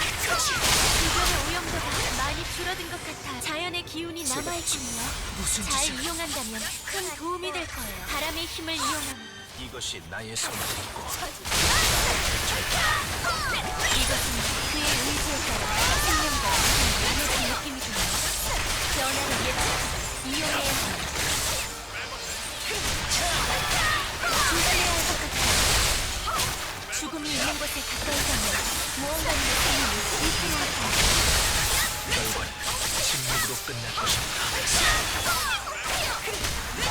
이번에 오염도가 많이 줄어든 것 같아 자연의 기운이 남아있군요. 무슨 잘 짓을 이용한다면 큰 도움이 될 거예요. 바람의 힘을 이용하면 이것이 나의 선택이고 이것은 그의 의지에 따라 생명과 생명의 느낌이군요. 변화를 예측하고 이용해야 합니다. 죽음이 있는 곳에 가까이 가면 무언가 느낌이 불편할 거예요. 결과는 침묵으로 끝날 것입니다.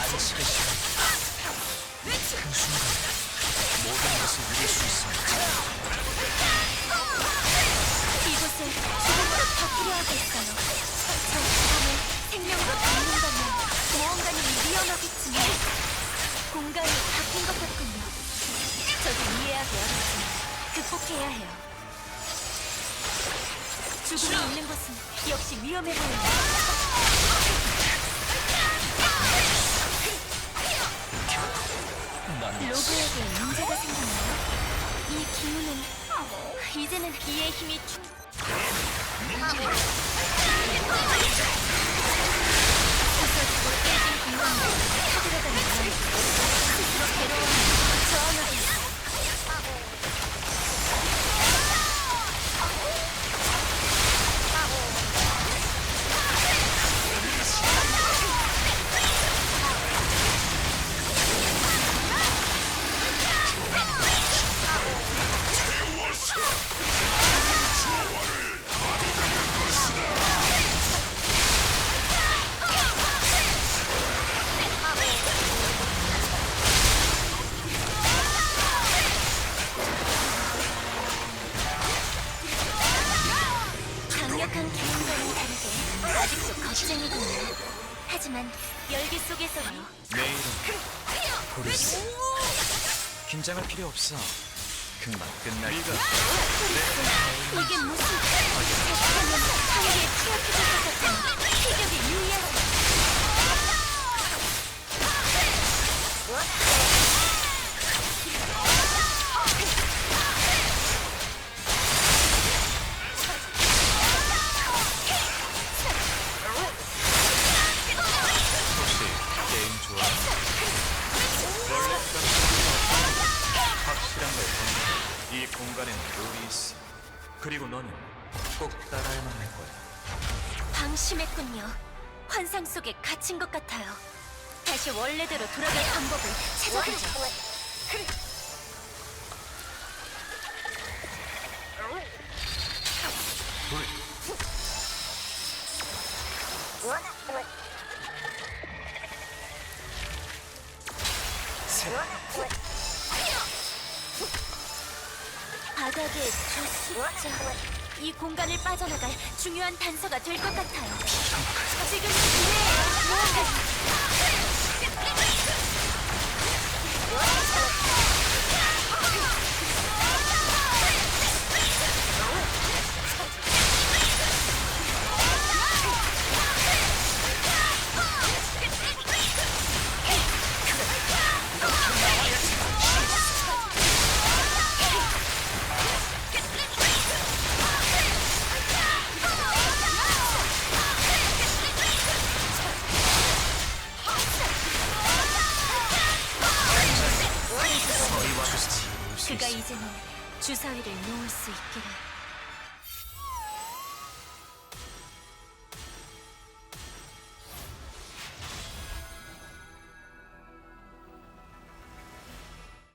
안식의 시간이다. 큰 순간이다. 모든 것을 이룰 수 있습니다. 이곳에 조금더 더 필요하겠어요. 저 사람을 생명으로 담는다면 무언가는 위험하겠지만 공간이 바뀐 것 같군요. 저도 어렵지만 극복해야 해요. 죽음이 있는 곳은 역시 위험해. 난 로그에게 문제가 생겼나요? 이 기운은 이제는 이의 힘이 충... 부서지고 깨진 공간으로 타들어가는 건 스스로 괴로워하며 저항하 겁쟁이군요. 하지만 열기 속에서요. 내 이름 보리스 긴장할 필요 없어 금방 끝날 이 룰이 있어 그리고 너는 꼭 따라야만 할 거야 방심했군요. 환상 속에 갇힌 것 같아요. 다시 원래대로 돌아갈 방법을 찾아보죠. 둘 셋. 바닥에 저 숫자. 이 공간을 빠져나갈 중요한 단서가 될 것 같아요. 지금 기회예요. 무언가 그가 이제는 주사위를 놓을 수 있기를.